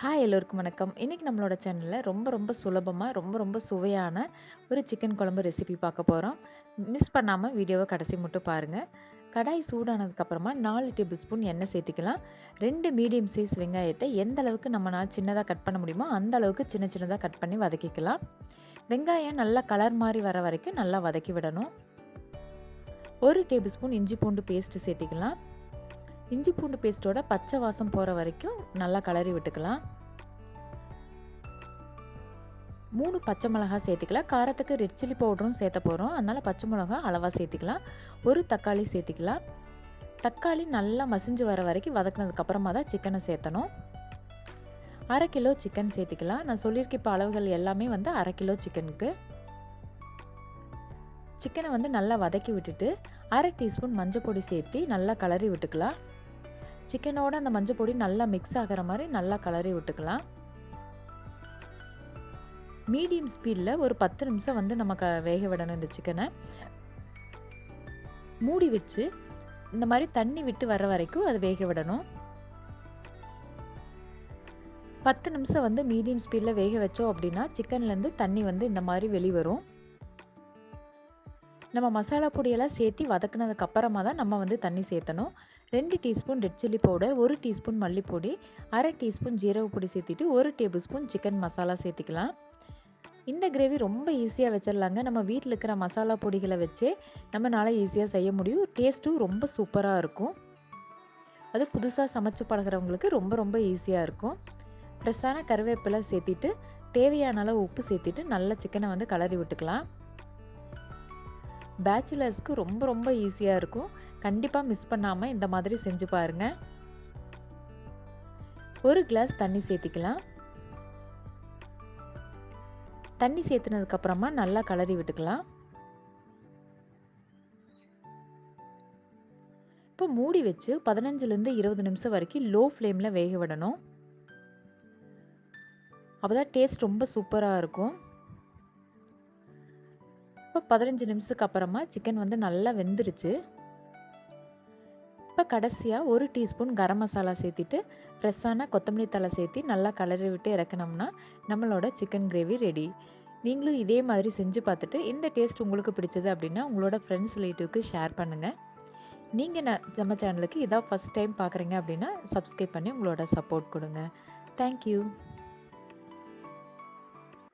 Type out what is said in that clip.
Hi எல்லோருக்கும் வணக்கம். இன்றைக்கி நம்மளோட சேனலில் ரொம்ப ரொம்ப சுலபமாக ரொம்ப ரொம்ப சுவையான ஒரு சிக்கன் குழம்பு ரெசிபி பார்க்க போகிறோம் மிஸ் பண்ணாமல் வீடியோவை கடைசி மட்டும் பாருங்கள் கடாய் சூடானதுக்கப்புறமா நாலு டேபிள் ஸ்பூன் எண்ணெய் சேர்த்திக்கலாம். ரெண்டு மீடியம் சைஸ் வெங்காயத்தை எந்த அளவுக்கு நம்மளால் சின்னதாக கட் பண்ண முடியுமோ அந்த அளவுக்கு சின்ன சின்னதாக கட் பண்ணி வதக்கிக்கலாம். வெங்காயம் நல்லா கலர் மாதிரி வர வரைக்கும் நல்லா வதக்கி விடணும். ஒரு டேபிள் ஸ்பூன் இஞ்சி பூண்டு பேஸ்ட்டு சேர்த்திக்கலாம். இஞ்சி பூண்டு பேஸ்ட்டோட பச்சை வாசம் போகிற வரைக்கும் நல்லா கலரி விட்டுக்கலாம். மூணு பச்சை மிளகா சேர்த்துக்கலாம். காரத்துக்கு ரெட் சில்லி பவுடரும் சேர்த்த போகிறோம் அதனால் பச்சை மிளகா அளவாக சேர்த்துக்கலாம். ஒரு தக்காளி சேர்த்துக்கலாம். தக்காளி நல்லா மசிஞ்சு வர வரைக்கும் வதக்கினதுக்கப்புறமா தான் சிக்கனை சேர்த்தணும். அரை கிலோ சிக்கன் சேர்த்துக்கலாம். நான் சொல்லியிருக்க இப்போ அளவுகள் எல்லாமே வந்து அரை கிலோ சிக்கனுக்கு சிக்கனை வந்து நல்லா வதக்கி விட்டுட்டு அரை டீஸ்பூன் மஞ்சள் பொடி சேர்த்து நல்லா கலரி விட்டுக்கலாம். சிக்கனோட அந்த மஞ்சள் பொடி நல்லா மிக்ஸ் ஆகிற மாதிரி நல்லா கலரி விட்டுக்கலாம். மீடியம் ஸ்பீடில் ஒரு பத்து நிமிஷம் வந்து நமக்கு வேக விடணும் இந்த சிக்கனை. மூடி வச்சு இந்த மாதிரி தண்ணி விட்டு வர வரைக்கும் அது வேக விடணும். பத்து நிமிஷம் வந்து மீடியம் ஸ்பீடில் வேக வச்சோம் அப்படின்னா சிக்கன்லேருந்து தண்ணி வந்து இந்த மாதிரி வெளிவரும். நம்ம மசாலா பொடியெல்லாம் சேர்த்து வதக்குனதுக்கப்புறமா தான் நம்ம வந்து தண்ணி சேர்த்தணும். ரெண்டு டீஸ்பூன் ரெட் சில்லி பவுடர் ஒரு டீஸ்பூன் மல்லிப்பொடி அரை டீஸ்பூன் ஜீரக பொடி சேர்த்துட்டு ஒரு டேபிள் ஸ்பூன் சிக்கன் மசாலா சேர்த்துக்கலாம். இந்த கிரேவி ரொம்ப ஈஸியாக வச்சிடலாங்க நம்ம வீட்டில் இருக்கிற மசாலா பொடிகளை வச்சே நம்மளால் ஈஸியாக செய்ய முடியும். டேஸ்ட்டும் ரொம்ப சூப்பராக இருக்கும். அது புதுசாக சமைச்சு பழகிறவங்களுக்கு ரொம்ப ரொம்ப ஈஸியாக இருக்கும். ஃப்ரெஷ்ஷான கருவேப்பிலை சேர்த்திட்டு தேவையான அளவு உப்பு சேர்த்திட்டு நல்ல சிக்கனை வந்து கலரி விட்டுக்கலாம். பேச்சுலர்ஸ்க்கு ரொம்ப ரொம்ப ஈஸியாக இருக்கும். கண்டிப்பாக மிஸ் பண்ணாமல் இந்த மாதிரி செஞ்சு பாருங்கள் ஒரு கிளாஸ் தண்ணி சேர்த்திக்கலாம். தண்ணி சேர்த்துனதுக்கப்புறமா நல்லா கலரி விட்டுக்கலாம். இப்போ மூடி வச்சு பதினஞ்சுலேருந்து இருபது நிமிஷம் வரைக்கும் லோ ஃப்ளேமில் வேக விடணும். அப்போ தான் டேஸ்ட் ரொம்ப சூப்பராக இருக்கும். இப்போ பதினஞ்சு நிமிஷத்துக்கு அப்புறமா சிக்கன் வந்து நல்லா வெந்துருச்சு. இப்போ கடைசியாக ஒரு டீஸ்பூன் கரம் மசாலா சேர்த்திட்டு ஃப்ரெஷ்ஷான கொத்தமல்லி தலை சேர்த்து நல்லா கலரி விட்டு இறக்கணும்னா நம்மளோட சிக்கன் கிரேவி ரெடி நீங்களும் இதே மாதிரி செஞ்சு பார்த்துட்டு இந்த டேஸ்ட் உங்களுக்கு பிடிச்சது அப்படின்னா உங்களோட ஃப்ரெண்ட்ஸ் ரிலேட்டிவ்க்கு ஷேர் பண்ணுங்கள் நீங்கள் நான் நம்ம சேனலுக்கு இதான் ஃபஸ்ட் டைம் பார்க்குறீங்க அப்படின்னா சப்ஸ்கிரைப் பண்ணி உங்களோட சப்போர்ட் கொடுங்க. தேங்க்யூ